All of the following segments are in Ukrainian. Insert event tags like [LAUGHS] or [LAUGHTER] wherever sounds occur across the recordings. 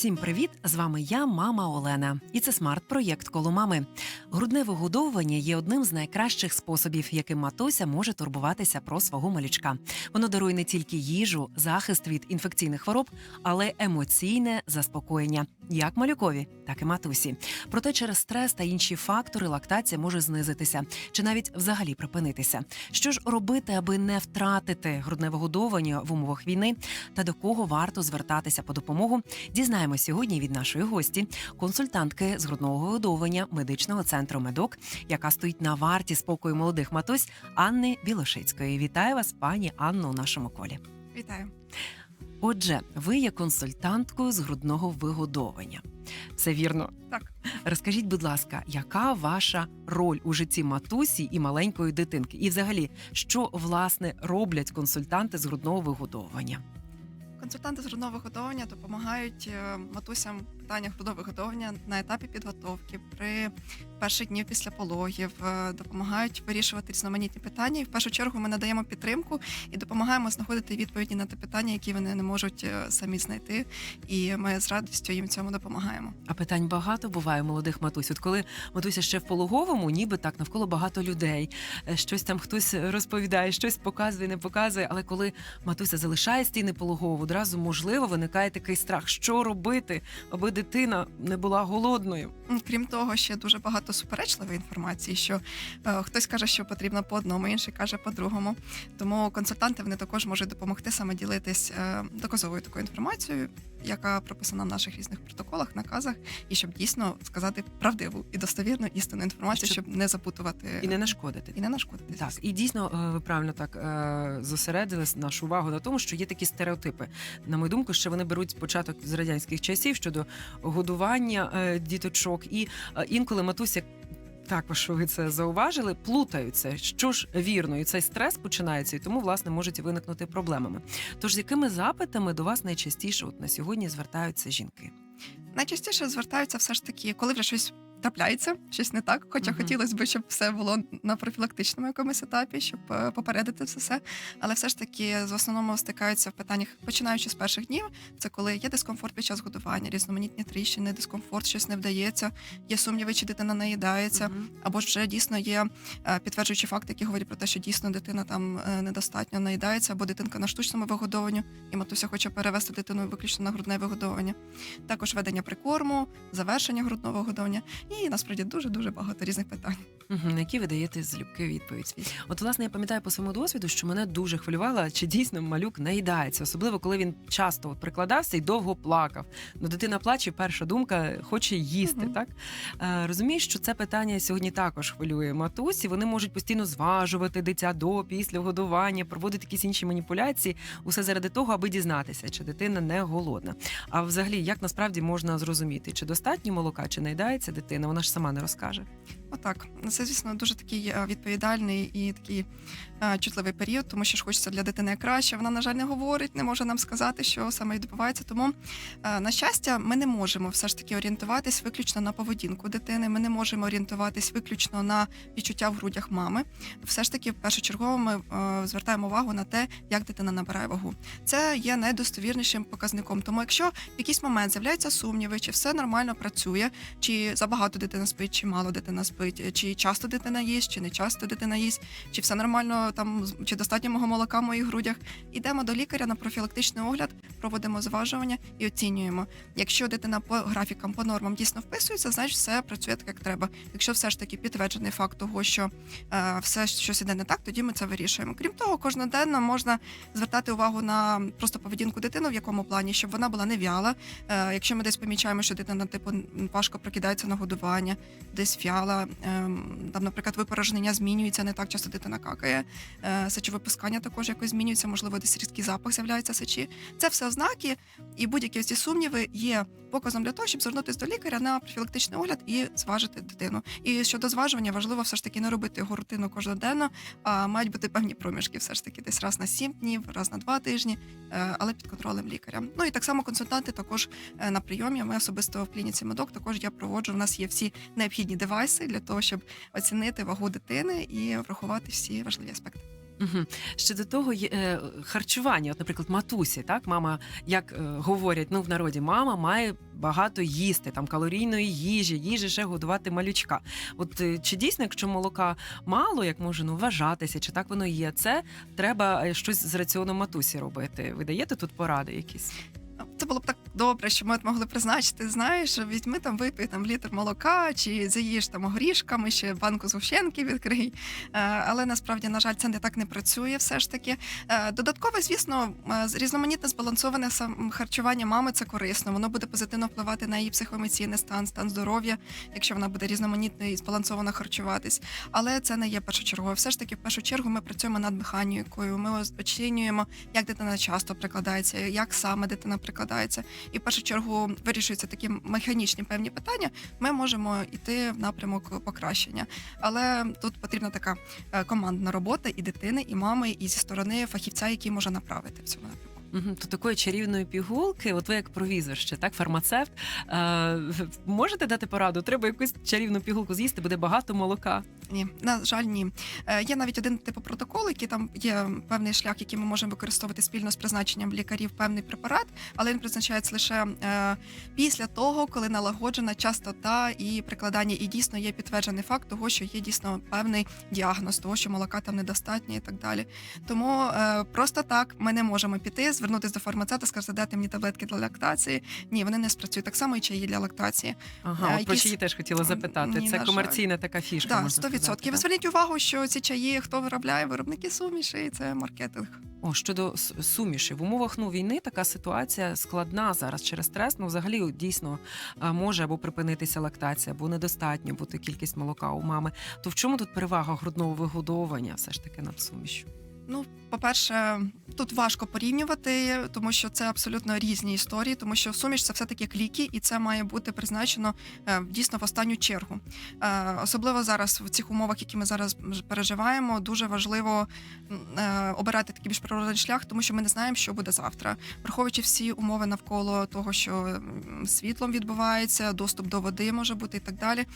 Всім привіт! З вами я, мама Олена, і це смарт-проєкт коло мами. Грудне вигодовування є одним з найкращих способів, яким матуся може турбуватися про свого малючка. Воно дарує не тільки їжу, захист від інфекційних хвороб, але емоційне заспокоєння, як малюкові, так і матусі. Проте через стрес та інші фактори лактація може знизитися чи навіть взагалі припинитися. Що ж робити, аби не втратити грудне вигодовування в умовах війни, та до кого варто звертатися по допомогу? Дізнаємо сьогодні від нашої гості, консультантки з грудного вигодовування медичного центру Медок, яка стоїть на варті спокою молодих матусь Анни Білошицької. Вітаю вас, пані Анно, у нашому колі. Вітаю. Отже, ви є консультанткою з грудного вигодовування. Все вірно. Так. Розкажіть, будь ласка, яка ваша роль у житті матусі і маленької дитинки? І, взагалі, що власне роблять консультанти з грудного вигодовування? Консультанти з грудного виготовлення допомагають е, матусям в питаннях грудного виготовлення на етапі підготовки. При перших днів після пологів, е, допомагають вирішувати різноманітні питання. І в першу чергу ми надаємо підтримку і допомагаємо знаходити відповіді на ті питання, які вони не можуть е, самі знайти. І ми з радістю їм цьому допомагаємо. А питань багато буває у молодих матусь. От коли матуся ще в пологовому, ніби так навколо багато людей. Е, Щось там хтось розповідає, щось показує, не показує. Але коли матуся залишає стіни пологового, одразу можливо виникає такий страх, що робити, аби дитина не була голодною. Крім того, ще дуже багато суперечливої інформації, що е, хтось каже, що потрібно по одному, інший каже по другому. Тому консультанти вони також можуть допомогти саме ділитись е, доказовою такою інформацією, яка прописана в наших різних протоколах, наказах, і щоб дійсно сказати правдиву і достовірну істинну інформацію, Щоб- щоб, не запутувати І не нашкодити. і не нашкодити. Так, і дійсно е, ви правильно так е, зосередили нашу увагу на тому, що є такі стереотипи. На мою думку, що вони беруть початок з радянських часів щодо годування е, діточок, і інколи матуся. Також ви це зауважили, плутаються, що ж вірно, і цей стрес починається, і тому власне можуть виникнути проблемами. Тож з якими запитами до вас найчастіше от на сьогодні звертаються жінки? Найчастіше звертаються все ж таки, коли вже щось трапляється, щось не так. Хоча Мгм. хотілося б, щоб все було на профілактичному якомусь етапі, щоб е, попередити це все. Але все ж таки в основному стикаються в питаннях, починаючи з перших днів. Це коли є дискомфорт під час годування, різноманітні тріщини, дискомфорт, щось не вдається, є сумніви, чи дитина наїдається. Мгм. Або ж вже дійсно є е, підтверджуючі факти, які говорять про те, що дійсно дитина там е, недостатньо наїдається, або дитинка на штучному вигодовуванні, і матуся хоче перевести дитину виключно на грудне вигодовування. Також ведення прикорму, завершення грудного вигодовування, і насправді дуже дуже багато різних питань. Мгм, на які ви даєте залюбки відповідь. От, власне, я пам'ятаю по своєму досвіду, що мене дуже хвилювало, чи дійсно малюк наїдається, особливо коли він часто от прикладався і довго плакав. Ну, дитина плаче, перша думка хоче їсти. Мгм. Так е, розумієш, що це питання сьогодні також хвилює матусі. Вони можуть постійно зважувати дитя до після годування, проводити якісь інші маніпуляції. Усе заради того, аби дізнатися, чи дитина не голодна. А взагалі, як насправді можна зрозуміти, чи достатньо молока, чи наїдається дитина, вона ж сама не розкаже. Отак, це звісно дуже такий е, відповідальний і такий е, чутливий період, тому що ж хочеться для дитини краще. Вона, на жаль, не говорить, не може нам сказати, що саме відбувається. Тому, е, на щастя, ми не можемо все ж таки орієнтуватись виключно на поведінку дитини. Ми не можемо орієнтуватись виключно на відчуття в грудях мами. Все ж таки, першочергово ми звертаємо увагу на те, як дитина набирає вагу. Це є найдостовірнішим показником. Тому, якщо в якийсь момент з'являються сумніви, чи все нормально працює, чи забагато дитина спить, чи мало дитина спить, чи часто дитина їсть, чи не часто дитина їсть, чи все нормально там, чи достатньо мого молока в моїх грудях. Ідемо до лікаря на профілактичний огляд, проводимо зважування і оцінюємо. Якщо дитина по графікам, по нормам дійсно вписується, значить все працює так, як треба. Якщо все ж таки підтверджений факт того, що е, все щось іде не так, тоді ми це вирішуємо. Крім того, кожноденно можна звертати увагу на просто поведінку дитини, в якому плані, щоб вона була не вяла. Е, якщо ми десь помічаємо, що дитина типу важко прокидається на годування, десь вяла, там, наприклад, випорожнення змінюється, не так часто дитина какає, е, сечовипускання також якось змінюється, можливо, десь різкий запах з'являється сечі. Це все ознаки, і будь-які ці сумніви є показом для того, щоб звернутися до лікаря на профілактичний огляд і зважити дитину. І щодо зважування, важливо все ж таки не робити його рутину кожноденно, а мають бути певні проміжки, все ж таки, десь раз на 7 днів, раз на 2 тижні, е, але під контролем лікаря. Ну і так само консультанти також е, на прийомі. Ми особисто в клініці медок також я проводжу. У нас є всі необхідні девайси для того, щоб оцінити вагу дитини і врахувати всі важливі аспекти. Угу. Ще до того є е, харчування, от, наприклад, матусі, так мама, як е, говорять, ну в народі, мама має багато їсти там калорійної їжі, їжі ще годувати малючка. От е, чи дійсно, якщо молока мало, як може ну вважатися, чи так воно є, це треба щось з раціоном матусі робити. Ви даєте тут поради якісь? Це було б так добре, що ми от могли призначити. Знаєш, візьми там випий там літр молока, чи заїж там горішками, ще банку згущенки відкрий. Е, Але насправді, на жаль, це не так не працює. Все ж таки. Е, Додатково, звісно, е, різноманітне збалансоване харчування мами це корисно. Воно буде позитивно впливати на її психоемоційний стан, стан здоров'я, якщо вона буде різноманітно і збалансовано харчуватись. Але це не є першочергове. Все ж таки, в першу чергу, ми працюємо над механікою. Ми оцінюємо, як дитина часто прикладається, як саме дитина прикладається. І в першу чергу вирішуються такі механічні певні питання. Ми можемо йти в напрямок покращення. Але тут потрібна така е, командна робота і дитини, і мами, і зі сторони фахівця, який може направити в цьому напрямку. То такої чарівної пігулки, от ви як провізор ще, так, фармацевт, е, можете дати пораду? Треба якусь чарівну пігулку з'їсти, буде багато молока. Ні, на жаль, ні. Е, Є навіть один типу протокол, який там є певний шлях, який ми можемо використовувати спільно з призначенням лікарів певний препарат, але він призначається лише е, після того, коли налагоджена частота і прикладання, і дійсно є підтверджений факт того, що є дійсно певний діагноз того, що молока там недостатньо і так далі. Тому е, просто так ми не можемо піти, звернутися до фармацевта, сказати, дайте мені таблетки для лактації. Ні, вони не спрацюють. Так само і чаї для лактації. Ага, Е, от про чиї теж хотіла запитати. Ні, Це на комерційна така фішка. Так, можна 100%. Ви зверніть увагу, що ці чаї, хто виробляє виробники суміші, і це маркетинг. О, щодо суміші в умовах ну війни така ситуація складна зараз через стрес. Ну, взагалі дійсно може або припинитися лактація, або недостатньо бути кількість молока у мами. То в чому тут перевага грудного вигодовування все ж таки над сумішю? Ну, по-перше, тут важко порівнювати, тому що це абсолютно різні історії, тому що суміш це все таки кліки, і це має бути призначено е, дійсно в останню чергу. Е, Особливо зараз в цих умовах, які ми зараз переживаємо, дуже важливо е, обирати такий більш природний шлях, тому що ми не знаємо, що буде завтра. Враховуючи всі умови навколо того, що світлом відбувається, доступ до води може бути і так далі.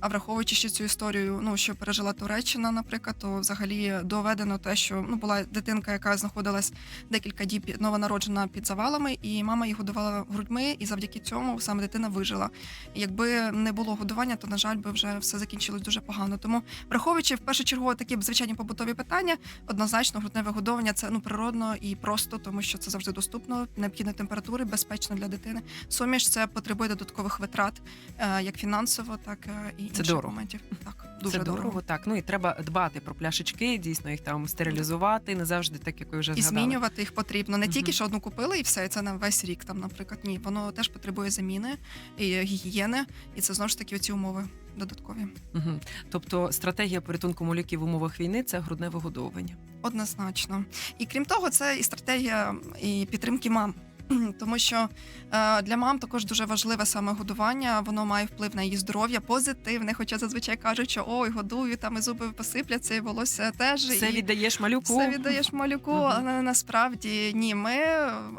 А враховуючи ще цю історію, ну що пережила Туреччина, наприклад, то взагалі доведено те, що ну була дитинка, яка знаходилась декілька діб новонароджена під завалами, і мама її годувала грудьми, і завдяки цьому саме дитина вижила. Якби не було годування, то на жаль би вже все закінчилось дуже погано. Тому, враховуючи в першу чергу такі звичайні побутові питання, однозначно грудне вигодовування це ну природно і просто, тому що це завжди доступно, необхідні температури, безпечно для дитини. Суміш це потребує додаткових витрат, е, як фінансово, так е, і інших дорого. моментів. Так, дуже Це дорого, так. Ну і треба дбати про пляшечки, дійсно їх там стерилізувати, не завжди так, як ви вже І змінювати їх потрібно. Не тільки що одну купили і все, і це на весь рік. Там, наприклад, ні, воно теж потребує заміни і гігієни, і це знову ж таки ці умови додаткові. Угу. Тобто стратегія порятунку молюків в умовах війни це грудне вигодовування. Однозначно. І крім того, це і стратегія і підтримки мам. [CLEARS THROAT] Тому що е, для мам також дуже важливе саме годування, воно має вплив на її здоров'я позитивне. Хоча зазвичай кажуть, що ой, годую, там і зуби посипляться, і волосся теж Все і віддаєш малюку. все віддаєш малюку, Мгм. але насправді ні. Ми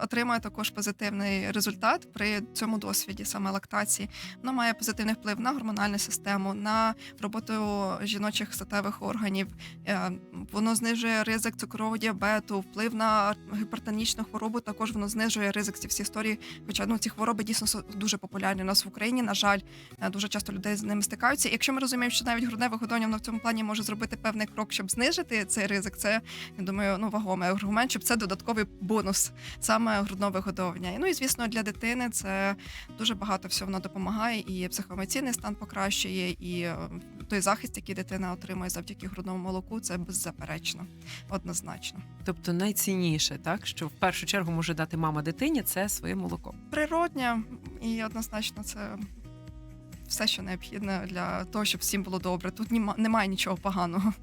отримаємо також позитивний результат при цьому досвіді, саме лактації. Воно має позитивний вплив на гормональну систему, на роботу жіночих статевих органів. Е, Воно знижує ризик цукрового діабету, вплив на гіпертонічну хворобу. Також воно знижує ризик ці всі історії. Хоча ну ці хвороби дійсно дуже популярні у нас в Україні. На жаль, е, дуже часто людей з ними стикаються. І Якщо ми розуміємо, що навіть грудне вигодовування воно в цьому плані може зробити певний крок, щоб знижити цей ризик, це я думаю, ну вагомий аргумент, щоб це додатковий бонус саме грудного вигодовування. Ну і звісно, для дитини це дуже багато всього воно допомагає, і психоемоційний стан покращує, і е, той захист, який дитина отримує завдяки грудному молоку, це беззаперечно, однозначно. Тобто найцінніше, так що в першу чергу може дати мама дитині, це своє молоко. Природня і однозначно це все, що необхідно для того, щоб всім було добре. Тут немає нічого поганого.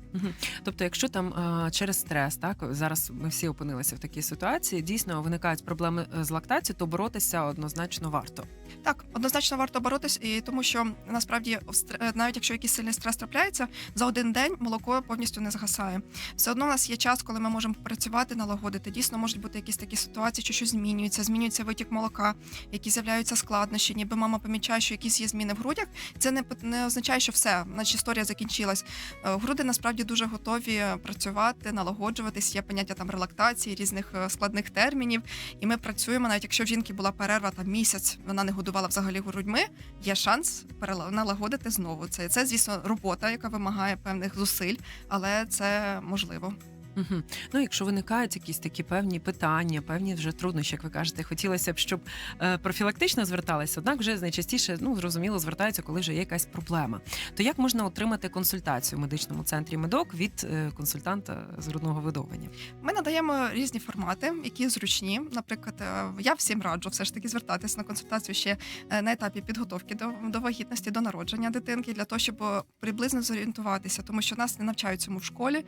Тобто, якщо там е, через стрес, так зараз ми всі опинилися в такій ситуації, дійсно виникають проблеми е, з лактацією, то боротися однозначно варто. Так, однозначно варто боротись, і тому що насправді е, навіть якщо якийсь сильний стрес трапляється, за один день молоко повністю не згасає. Все одно у нас є час, коли ми можемо працювати, налагодити. Дійсно, можуть бути якісь такі ситуації, що щось змінюється, змінюється витік молока, які з'являються складнощі, ніби мама помічає, що якісь є зміни в грудях. Це не не означає, що все, наче історія закінчилась. Е, Груди насправді дуже готові працювати, налагоджуватись. Є поняття там релактації, різних е, складних термінів. І ми працюємо, навіть якщо в жінки була перерва там місяць, вона не годувала взагалі грудьми. Є шанс налагодити знову це. Це, звісно, робота, яка вимагає певних зусиль, але це можливо. Угу. Ну, якщо виникають якісь такі певні питання, певні вже труднощі, як ви кажете, хотілося б, щоб е, профілактично зверталися, однак вже найчастіше, ну зрозуміло, звертаються, коли вже є якась проблема. То як можна отримати консультацію в медичному центрі медок від е, консультанта з грудного видовування? Ми надаємо різні формати, які зручні. Наприклад, е, я всім раджу все ж таки звертатись на консультацію ще е, на етапі підготовки до, до вагітності, до народження дитинки, для того, щоб приблизно зорієнтуватися, тому що нас не навчають цьому в школі,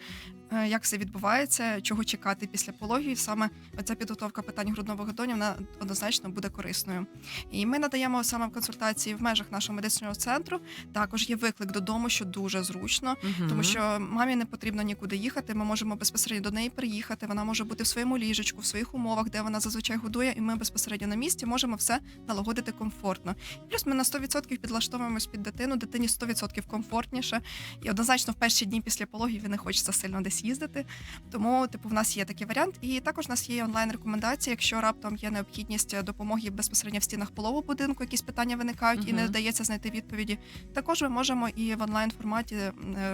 е, як все відбувається, чого чекати після пологів. Саме ця підготовка питань грудного вигодовування вона однозначно буде корисною. І ми надаємо саме консультації в межах нашого медичного центру. Також є виклик додому, що дуже зручно. Мгм. Тому що мамі не потрібно нікуди їхати. Ми можемо безпосередньо до неї приїхати. Вона може бути в своєму ліжечку, в своїх умовах, де вона зазвичай годує, і ми безпосередньо на місці можемо все налагодити комфортно. Плюс ми на 100% підлаштовуємось під дитину. Дитині 100% комфортніше. І однозначно в перші дні після пологів не хочеться сильно десь їздити. Тому, типу, в нас є такий варіант. І також у нас є онлайн рекомендації. Якщо раптом є необхідність допомоги безпосередньо в стінах полового будинку, якісь питання виникають і не вдається знайти відповіді. Також ми можемо і в онлайн форматі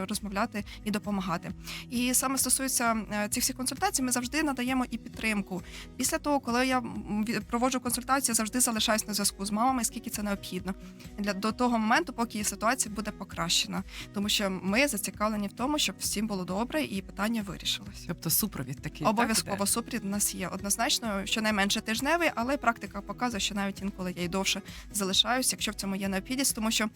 розмовляти і допомагати. І саме стосується е, цих всіх консультацій, ми завжди надаємо і підтримку. Після того, коли я проводжу консультації, завжди залишаюсь на зв'язку з мамами, скільки це необхідно для до того моменту, поки ситуація буде покращена, тому що ми зацікавлені в тому, щоб всім було добре і питання вирішилось. Тобто супровід такий. Обов'язково Так, супровід у нас є однозначно, щонайменше тижневий, але практика показує, що навіть інколи я й довше залишаюсь, якщо в цьому є необхідність, тому що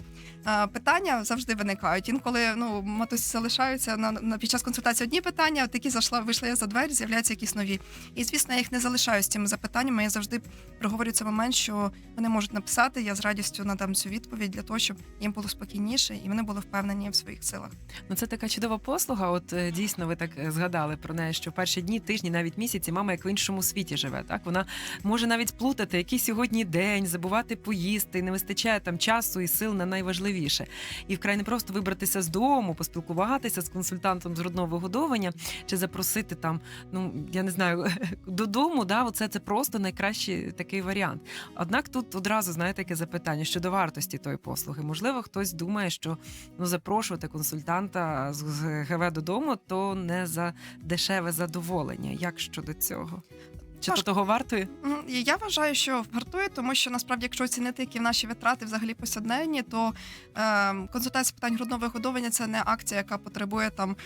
е, питання завжди виникають. Інколи ну матусі залишаються на, на під час консультації одні питання, такі зайшла, вийшла я за двері, з'являються якісь нові. І звісно, я їх не залишаю з цими запитаннями. Я завжди проговорю цей момент, що вони можуть написати. Я з радістю надам цю відповідь для того, щоб їм було спокійніше і вони були впевнені в своїх силах. Ну, це така чудова послуга. От е, дійсно, ви так е, згадали про неї, що перші дні, тижні, навіть місяці, мама як в іншому світі живе. Так вона може навіть плутати, який сьогодні день, забувати поїсти, не вистачає там часу і сил на найважливіше. І вкрай не просто вибратися з дому, поспілкуватися з консультантом з грудного вигодовування чи запросити там, ну я не знаю, [LAUGHS] додому. Да, оце це просто найкращий такий варіант. Однак тут одразу знаєте таке запитання щодо вартості тої послуги. Можливо, хтось думає, що ну запрошувати консультанта з ГВ додому, то не за дешеве задоволення. Як щодо цього? Чи то Важко. того вартує? Я вважаю, що вартує, тому що насправді, якщо оцінити, які в наші витрати взагалі повсякденні, то е, консультація з питань грудного вигодовування це не акція, яка потребує там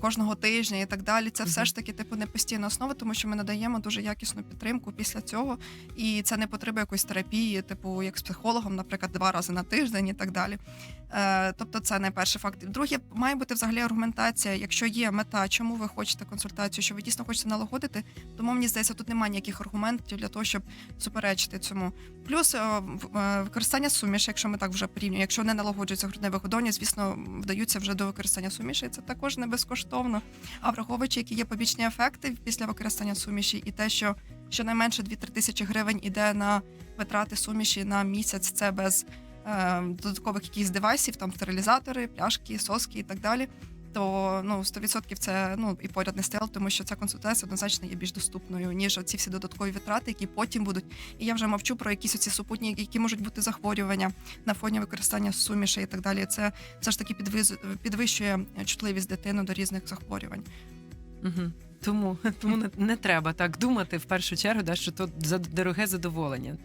кожного тижня і так далі. Це все ж таки типу не постійна основа, тому що ми надаємо дуже якісну підтримку після цього, і це не потребує якоїсь терапії, типу як з психологом, наприклад, два рази на тиждень і так далі. Е, тобто, це не перший факт. Друге, має бути взагалі аргументація, якщо є мета, чому ви хочете консультацію, що ви дійсно хочете налагодити, тому мені здається, тут немає ніяких аргументів для того, щоб суперечити цьому. Плюс е, використання суміші, якщо ми так вже порівнюємо, якщо не налагоджується грудне вигодовування, звісно, вдаються вже до використання суміші. Це також не безкоштовно. А враховуючи, які є побічні ефекти після використання суміші, і те, що щонайменше 2-3 тисячі гривень іде на витрати суміші на місяць, це без додаткових якихось девайсів, там стерилізатори, пляшки, соски і так далі. То ну 100% це ну і поряд не стояло, тому що ця консультація однозначно є більш доступною ніж ці всі додаткові витрати, які потім будуть. І я вже мовчу про якісь оці супутні, які можуть бути захворювання на фоні використання суміші і так далі. Це все ж таки підвищує чутливість дитини до різних захворювань. Угу. Тому, тому не, не треба так думати в першу чергу, да, що то за дороге задоволення.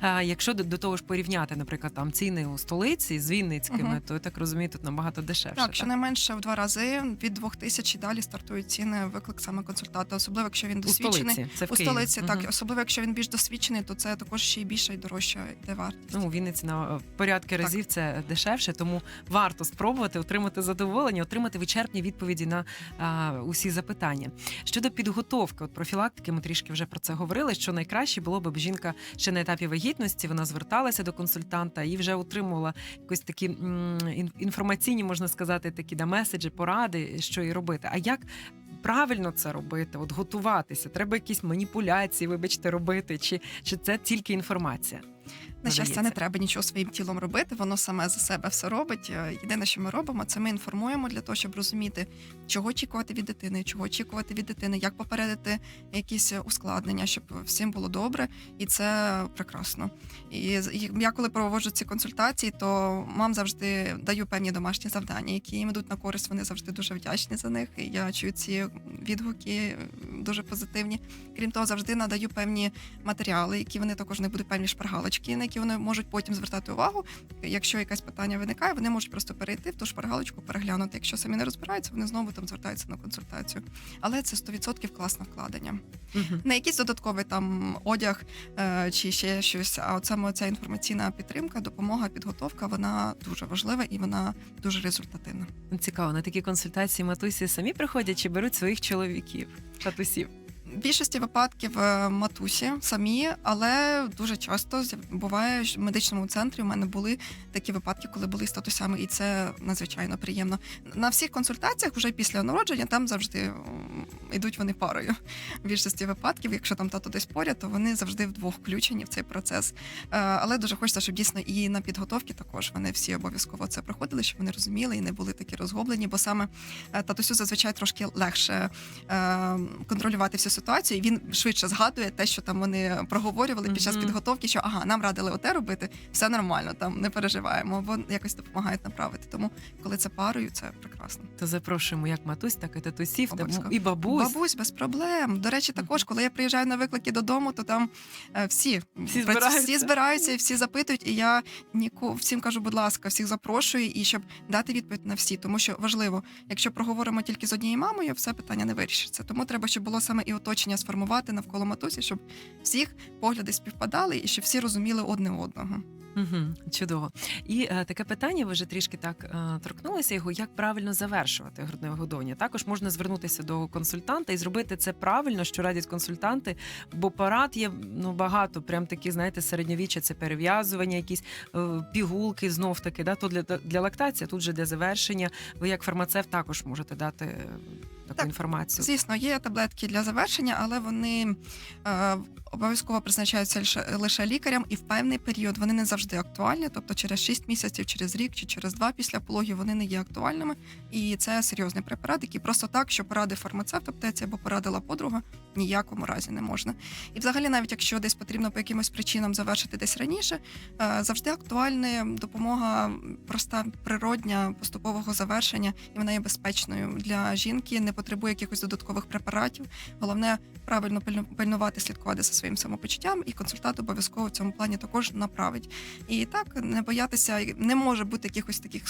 А, якщо до, до того ж порівняти, наприклад, там ціни у столиці з Вінницькими, Мгм. то я так розумію, тут набагато дешевше. Так, щонайменше в два рази від двох тисяч і далі стартують ціни виклик саме консультанта, особливо якщо він у досвідчений. столиці. Це в У столиці, так, особливо якщо він більш досвідчений, то це також ще й більше і дорожче йде вартість. Ну, у Вінниці на е, порядки Так. разів це дешевше, тому варто спробувати отримати задоволення, отримати вичерпні відповіді на а, усі запитання. Щодо підготовки, от профілактики, ми трішки вже про це говорили. Що найкраще було б жінка ще на етапі вагітності, вона зверталася до консультанта і вже отримувала якось такі інформаційні, можна сказати, такі да, меседжі, поради, що і робити. А як правильно це робити? От готуватися? Треба якісь маніпуляції, вибачте, робити, чи, чи це тільки інформація? На щастя, не треба нічого своїм тілом робити, воно саме за себе все робить. Е, Єдине, що ми робимо, це ми інформуємо для того, щоб розуміти, чого очікувати від дитини, чого очікувати від дитини, як попередити якісь ускладнення, щоб всім було добре, і це прекрасно. І я коли проводжу ці консультації, то мам завжди даю певні домашні завдання, які їм ідуть на користь. Вони завжди дуже вдячні за них. І я чую ці відгуки дуже позитивні. Крім того, завжди надаю певні матеріали, які вони також не будуть певні шпаргалочки, на які вони можуть потім звертати увагу. Якщо якесь питання виникає, вони можуть просто перейти в ту шпаргалочку, переглянути. Якщо самі не розбираються, вони знову там звертаються на консультацію. Але це 100% класне вкладення. Мгм. Не якийсь додатковий там одяг е, чи ще щось. А от саме ця інформаційна підтримка, допомога, підготовка, вона дуже важлива і вона дуже результативна. Цікаво, на такі консультації матусі самі приходять чи беруть своїх чоловіків, татусів. В більшості випадків е, матусі самі, але дуже часто буває що в медичному центрі. У мене були такі випадки, коли були з татусями, і це надзвичайно приємно. На всіх консультаціях, вже після народження, там завжди йдуть вони парою. В більшості випадків, якщо там тато десь поряд, то вони завжди вдвох включені в цей процес. Е, Але дуже хочеться, щоб дійсно і на підготовки також вони всі обов'язково це проходили, щоб вони розуміли і не були такі розгублені, бо саме е, татусю зазвичай трошки легше контролювати всю ситуацію. І він швидше згадує те, що там вони проговорювали під час підготовки, що ага, нам радили оте робити, все нормально, там не переживаємо, бо якось допомагають направити. Тому, коли це парою, це прекрасно. То запрошуємо як матусь, так і татусів, та Обов'язково. і бабусь. Бабусь без проблем. До речі, також, коли я приїжджаю на виклики додому, то там е, всі Всі збираються. всі збираються і всі запитують. І я ніку всім кажу, будь ласка, всіх запрошую, і щоб дати відповідь на всі, тому що важливо, якщо проговоримо тільки з однією мамою, все питання не вирішиться. Тому треба, щоб було саме і оточення сформувати навколо матусі, щоб всіх погляди співпадали і щоб всі розуміли одне одного. Угу, чудово. І е, таке питання, ви вже трішки так е, торкнулися його, як правильно завершувати грудне вигодовування. Також можна звернутися до консультанта і зробити це правильно, що радять консультанти, бо порад є ну багато, прям такі, знаєте, середньовіччя це перев'язування, якісь е, пігулки, знов таки, да, то для, для лактації, тут же для завершення. Ви як фармацевт також можете дати е, таку Так, інформацію. Звісно, є таблетки для завершення, але вони е, обов'язково призначаються лише, лише лікарям, і в певний період вони не завжди актуальні. Тобто через 6 місяців, через рік чи через 2 після пологів вони не є актуальними. І це серйозний препарат, який просто так, що порадив фармацевт аптеці або порадила подруга, ніякому разі не можна. І взагалі, навіть якщо десь потрібно по якимось причинам завершити десь раніше, е, завжди актуальна допомога проста природня поступового завершення, і вона є безпечною для жінки, не потребує якихось додаткових препаратів. Головне правильно пильну- пильнувати, слідкувати за своїм самопочуттям, і консультант обов'язково в цьому плані також направить. І так не боятися, не може бути якихось таких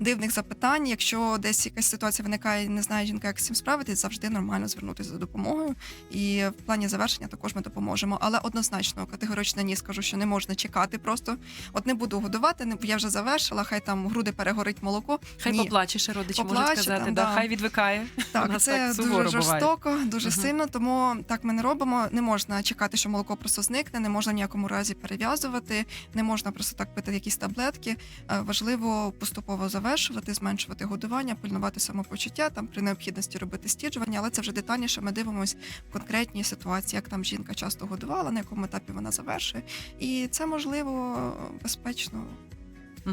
дивних запитань. Якщо десь якась ситуація виникає, не знає жінка, як з цим справитись, завжди нормально звернутися за допомогою. І в плані завершення також ми допоможемо. Але однозначно категорично ні, скажу, що не можна чекати. Просто от не буду годувати, не я вже завершила. Хай там груди перегорить молоко. Хай Ні. поплаче, ще родичі можуть сказати, там, да, хай відвикає. У Так, нас це так дуже буває. жорстоко, дуже Мгм. сильно. Тому так ми не робимо. Не можна чекати, що молоко просто зникне, не можна в ніякому разі перев'язувати, не можна просто так пити якісь таблетки. Е, Важливо поступово завершувати, зменшувати годування, пильнувати самопочуття, там при необхідності робити стіджування, але це вже детальніше. Ми дивимося в конкретній ситуації, як там жінка часто годувала, на якому етапі вона завершує. І це можливо безпечно.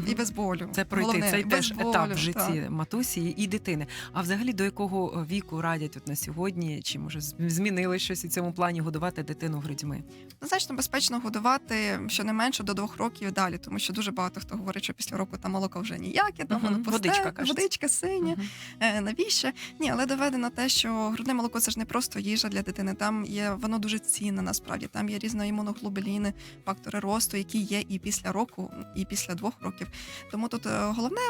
І без болю. Це пройти Головне, цей теж болю, етап в так. житті матусі і дитини. А взагалі до якого е, віку радять от на сьогодні? Чи може змінили щось у цьому плані годувати дитину грудьми? Значно безпечно годувати щонайменше до двох років і далі, тому що дуже багато хто говорить, що після року там молоко вже ніяке, там Мгм. воно пусте, Водичка, водичка синя. Мгм. Е, навіщо? Ні, але доведено те, що грудне молоко це ж не просто їжа для дитини. Там є воно дуже цінне насправді. Там є різні імуноглобуліни, фактори росту, які є і після року, і після двох років. Тому тут е, головне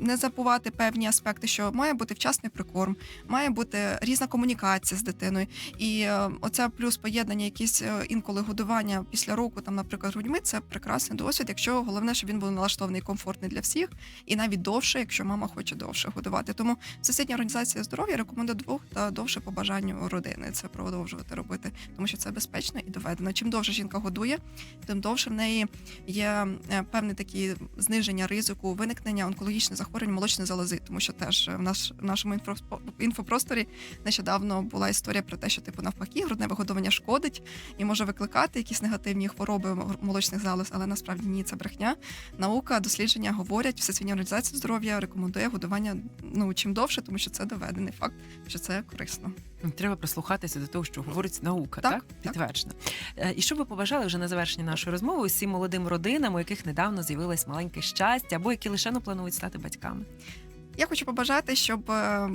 не забувати певні аспекти, що має бути вчасний прикорм, має бути різна комунікація з дитиною. І е, оце плюс поєднання, якісь е, інколи годування після року, там, наприклад, грудьми, це прекрасний досвід. Якщо головне, щоб він був налаштований і комфортний для всіх, і навіть довше, якщо мама хоче довше годувати. Тому Всесвітня організація здоров'я рекомендує двох та довше по бажанню родини це продовжувати робити, тому що це безпечно і доведено. Чим довше жінка годує, тим довше в неї є певне такі зниження ризику виникнення онкологічних захворювань молочної залози, тому що теж в наш в нашому інфопросторі нещодавно була історія про те, що типу навпаки грудне вигодовування шкодить і може викликати якісь негативні хвороби молочних залоз, але насправді ні, це брехня. Наука, дослідження говорять, Всесвітня організація здоров'я рекомендує годування ну чим довше, тому що це доведений факт, що це корисно. Треба прислухатися до того, що говорить наука, так, Так, підтверджено. Так. І що ви побажали вже на завершення нашої розмови усім молодим родинам, у яких недавно з'явилось маленьке щастя, або які лише не планують стати батьками? Я хочу побажати, щоб е,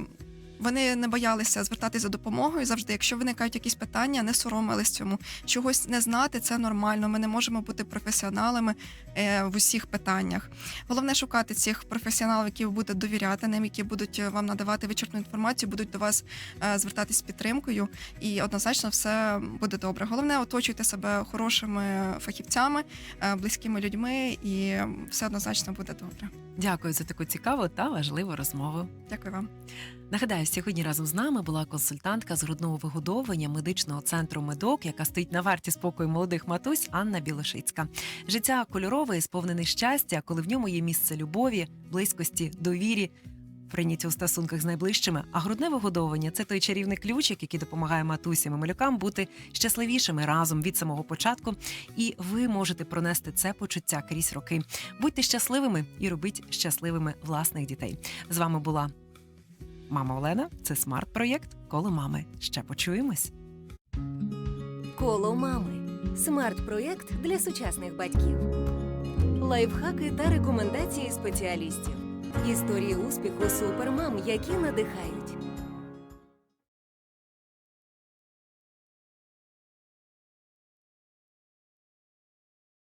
вони не боялися звертатися за допомогою завжди. Якщо виникають якісь питання, не соромились цьому. Чогось не знати це нормально. Ми не можемо бути професіоналами е, в усіх питаннях. Головне шукати цих професіоналів, які ви будете довіряти ним, які будуть е, вам надавати вичерпну інформацію, будуть до вас е, звертатись з підтримкою, і однозначно все буде добре. Головне, оточуйте себе хорошими фахівцями, близькими людьми, і все однозначно буде добре. Дякую за таку цікаву та важливу розмову. Дякую вам. Нагадаю, сьогодні разом з нами була консультантка з грудного вигодовування медичного центру медок, яка стоїть на варті спокою молодих матусь Анна Білошицька. Життя кольорове і сповнене щастя, коли в ньому є місце любові, близькості, довірі. Прийняті у стосунках з найближчими, а грудне вигодовування це той чарівний ключик, який допомагає матусям і малюкам бути щасливішими разом від самого початку. І ви можете пронести це почуття крізь роки. Будьте щасливими і робіть щасливими власних дітей. З вами була Мама Олена, це смарт-проєкт Коло мами. Ще почуємось. Коло мами. Смарт-проєкт для сучасних батьків. Лайфхаки та рекомендації спеціалістів. Історії успіху супермам, які надихають.